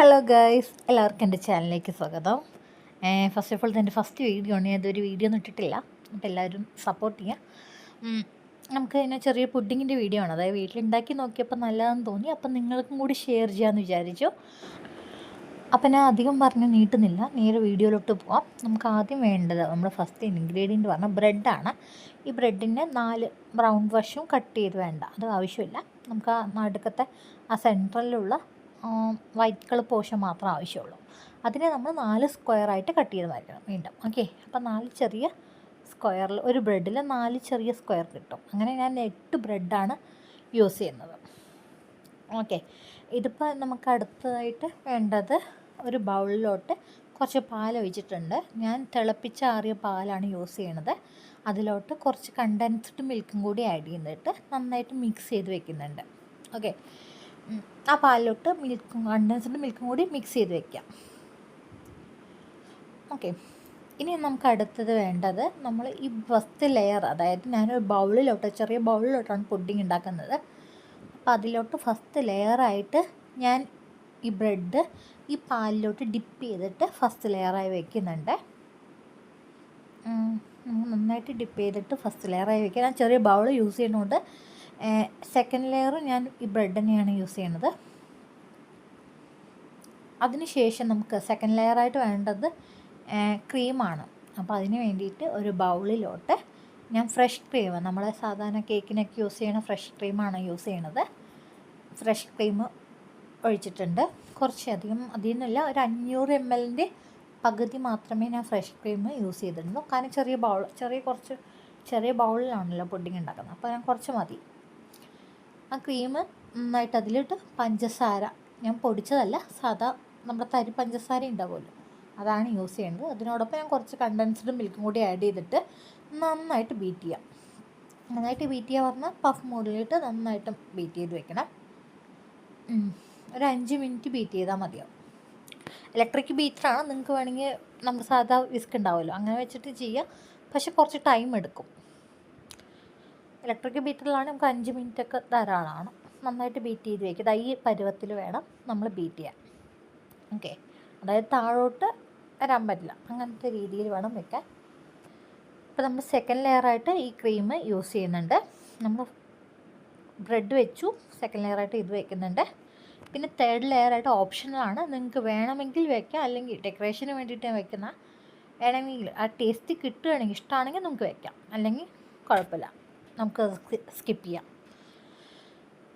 Hello guys എല്ലാവർക്കും എന്റെ ചാനലിലേക്ക് സ്വാഗതം. ഫസ്റ്റ് ഓഫ് ഓൾ എന്റെ ഫസ്റ്റ് വീഡിയോ ആണ്. ഇതൊരു വീഡിയോ ഒന്നും ഇട്ടിട്ടില്ല. അപ്പോൾ എല്ലാവരും സപ്പോർട്ട് ചെയ്യാം. നമുക്ക് ഇതിനെ ചെറിയ പുഡിങ്ങിന്റെ വീഡിയോ ആണ്. അതായത് വീട്ടിലുണ്ടാക്കി നോക്കിയപ്പോൾ നല്ലതെന്ന് തോന്നി. അപ്പം നിങ്ങൾക്കും കൂടി ഷെയർ ചെയ്യാമെന്ന് വിചാരിച്ചു. അപ്പം ഞാൻ അധികം പറഞ്ഞ് നീട്ടുന്നില്ല. നേരെ വീഡിയോയിലോട്ട് പോവാം. നമുക്ക് ആദ്യം വേണ്ടത് നമ്മൾ ഫസ്റ്റ് ഇൻഗ്രീഡിയന്റ് പറഞ്ഞാൽ ബ്രെഡാണ് ഈ ബ്രെഡിന്റെ നാല് ബ്രൗൺ വശവും കട്ട് ചെയ്ത് വേണ്ട. അത് ആവശ്യമില്ല. നമുക്ക് ആ നടുക്കത്തെ ആ സെൻട്രലിലുള്ള വൈറ്റ് കളർ പോർഷൻ മാത്രം ആവശ്യമുള്ളൂ. അതിനെ നമ്മൾ നാല് സ്ക്വയറായിട്ട് കട്ട് ചെയ്ത് മാറ്റണം വീണ്ടും. ഓക്കെ അപ്പം നാല് ചെറിയ സ്ക്വയറിൽ ഒരു ബ്രെഡിൽ നാല് ചെറിയ സ്ക്വയർ കിട്ടും. അങ്ങനെ ഞാൻ എട്ട് ബ്രെഡാണ് യൂസ് ചെയ്യുന്നത്. ഓക്കെ ഇതിപ്പോൾ നമുക്ക് അടുത്തതായിട്ട് വേണ്ടത് ഒരു ബൗളിലോട്ട് കുറച്ച് പാൽ ഒഴിച്ചിട്ടുണ്ട്. ഞാൻ തിളപ്പിച്ചാറിയ പാലാണ് യൂസ് ചെയ്യണത്. അതിലോട്ട് കുറച്ച് കണ്ടൻസ്ഡ് മിൽക്കും കൂടി ആഡ് ചെയ്തിട്ട് നന്നായിട്ട് മിക്സ് ചെയ്ത് വെക്കുന്നുണ്ട്. ഓക്കെ ആ പാലിലോട്ട് മിൽക്കും കണ്ടൻസ്ഡ് മിൽക്കും കൂടി മിക്സ് ചെയ്ത് വെക്കാം. ഓക്കെ ഇനി നമുക്ക് അടുത്തത് വേണ്ടത് നമ്മൾ ഈ ഫസ്റ്റ് ലെയർ അതായത് ഞാനൊരു ബൗളിലോട്ട് ചെറിയ ബൗളിലോട്ടാണ് പുഡിങ് ഉണ്ടാക്കുന്നത്. അപ്പോൾ അതിലോട്ട് ഫസ്റ്റ് ലെയറായിട്ട് ഞാൻ ഈ ബ്രെഡ് ഈ പാലിലോട്ട് ഡിപ്പ് ചെയ്തിട്ട് ഫസ്റ്റ് ലെയറായി വെക്കുന്നുണ്ട്. നന്നായിട്ട് ഡിപ്പ് ചെയ്തിട്ട് ഫസ്റ്റ് ലെയറായി വെക്കുക ഞാൻ ചെറിയ ബൗൾ യൂസ് ചെയ്യുന്നതുകൊണ്ട് സെക്കൻഡ് ലെയർ ഞാൻ ഈ ബ്രെഡ് തന്നെയാണ് യൂസ് ചെയ്യുന്നത് അതിനുശേഷം നമുക്ക് സെക്കൻഡ് ലെയറായിട്ട് വേണ്ടത് ക്രീമാണ് അപ്പോൾ അതിന് വേണ്ടിയിട്ട് ഒരു ബൗളിലോട്ട് ഞാൻ ഫ്രഷ് ക്രീം നമ്മൾ സാധാരണ കേക്കിനൊക്കെ യൂസ് ചെയ്യണ ഫ്രഷ് ക്രീമാണ് യൂസ് ചെയ്യണത്. ഫ്രഷ് ക്രീം ഒഴിച്ചിട്ടുണ്ട്. കുറച്ചധികം അതിൽ നിന്നല്ല ഒരു അഞ്ഞൂറ് എം എല്ലിന്റെ പകുതി മാത്രമേ ഞാൻ ഫ്രഷ് ക്രീം യൂസ് ചെയ്തിട്ടുള്ളൂ. കാരണം ചെറിയ ബൗൾ ചെറിയ കുറച്ച് ചെറിയ ബൗളിലാണല്ലോ പുഡിങ് ഉണ്ടാക്കുന്നത് അപ്പോൾ ഞാൻ കുറച്ച് മതി. ആ ക്രീം നന്നായിട്ട് അതിലിട്ട് പഞ്ചസാര. ഞാൻ പൊടിച്ചതല്ല സാധാ നമ്മുടെ തരി പഞ്ചസാര ഉണ്ടാവുമല്ലോ അതാണ് യൂസ് ചെയ്യേണ്ടത്. അതിനോടൊപ്പം ഞാൻ കുറച്ച് കണ്ടൻസ്ഡ് മിൽക്കും കൂടി ആഡ് ചെയ്തിട്ട് നന്നായിട്ട് ബീറ്റ് ചെയ്യാം. നന്നായിട്ട് ബീറ്റ് ചെയ്യാൻ പറഞ്ഞാൽ പഫ് മോഡിലിട്ട് നന്നായിട്ട് ബീറ്റ് ചെയ്ത് വെക്കണം. ഒരു അഞ്ച് മിനിറ്റ് ബീറ്റ് ചെയ്താൽ മതിയാവും. ഇലക്ട്രിക് ബീറ്ററാണ് നിങ്ങൾക്ക് വേണമെങ്കിൽ നമ്മുടെ സാധാ വിസ്ക് ഉണ്ടാവുമല്ലോ അങ്ങനെ വെച്ചിട്ട് ചെയ്യുക പക്ഷെ കുറച്ച് ടൈം എടുക്കും. ഇലക്ട്രിക് ബീറ്ററിലാണ് നമുക്ക് അഞ്ച് മിനിറ്റ് ഒക്കെ ധാരാളമാണ്. നന്നായിട്ട് ബീറ്റ് ചെയ്ത് വയ്ക്കുക ഈ പരുവത്തിൽ വേണം നമ്മൾ ബീറ്റ് ചെയ്യാൻ. ഓക്കെ അതായത് താഴോട്ട് വരാൻ പറ്റില്ല. അങ്ങനത്തെ രീതിയിൽ വേണം വെക്കാൻ. അപ്പോൾ നമ്മൾ സെക്കൻഡ് ലെയറായിട്ട് ഈ ക്രീം യൂസ് ചെയ്യുന്നുണ്ട്. നമ്മൾ ബ്രെഡ് വെച്ചു. സെക്കൻഡ് ലെയറായിട്ട് ഇത് വെക്കുന്നുണ്ട്. പിന്നെ തേർഡ് ലെയറായിട്ട് ഓപ്ഷനലാണ് നിങ്ങൾക്ക് വേണമെങ്കിൽ വെക്കാം. അല്ലെങ്കിൽ ഡെക്കറേഷന് വേണ്ടിയിട്ട് വെക്കുന്ന വേണമെങ്കിൽ ആ ടേസ്റ്റ് കിട്ടുകയാണെങ്കിൽ ഇഷ്ടമാണെങ്കിൽ നമുക്ക് വെക്കാം. അല്ലെങ്കിൽ കുഴപ്പമില്ല. നമുക്ക് സ്കിപ്പ് ചെയ്യാം.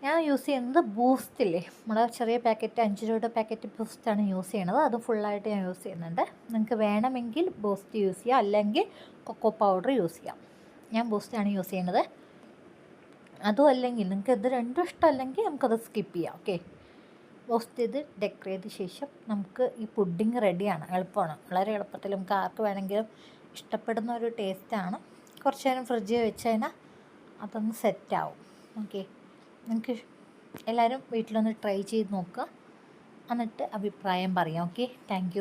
ഞാൻ യൂസ് ചെയ്യുന്നത് ബൂസ്റ്റില്ലേ നമ്മുടെ ചെറിയ പാക്കറ്റ് അഞ്ച് രൂപയുടെ പാക്കറ്റ് ബൂസ്റ്റാണ് യൂസ് ചെയ്യണത് അത് ഫുള്ളായിട്ട് ഞാൻ യൂസ് ചെയ്യുന്നുണ്ട്. നിങ്ങൾക്ക് വേണമെങ്കിൽ ബൂസ്റ്റ് യൂസ് ചെയ്യാം. അല്ലെങ്കിൽ കൊക്കോ പൗഡർ യൂസ് ചെയ്യാം. ഞാൻ ബൂസ്റ്റാണ് യൂസ് ചെയ്യുന്നത്. അതും അല്ലെങ്കിൽ നിങ്ങൾക്ക് ഇത് രണ്ടും ഇഷ്ടമല്ലെങ്കിൽ നമുക്കത് സ്കിപ്പ് ചെയ്യാം. ഓക്കെ? ബൂസ്റ്റ് ചെയ്ത് ഡെക്കറേറ്റ് ശേഷം നമുക്ക് ഈ പുഡിങ് റെഡിയാണ് എളുപ്പമാണ്. വളരെ എളുപ്പത്തിൽ നമുക്ക് ആർക്ക് വേണമെങ്കിലും ഇഷ്ടപ്പെടുന്ന ഒരു ടേസ്റ്റാണ് കുറച്ച് നേരം ഫ്രിഡ്ജിൽ വെച്ച് കഴിഞ്ഞാൽ അതൊന്ന് സെറ്റാവും. ഓക്കെ. നിങ്ങൾക്ക് എല്ലാവരും വീട്ടിലൊന്ന് ട്രൈ ചെയ്ത് നോക്കുക എന്നിട്ട് അഭിപ്രായം പറയാം. ഓക്കെ. താങ്ക്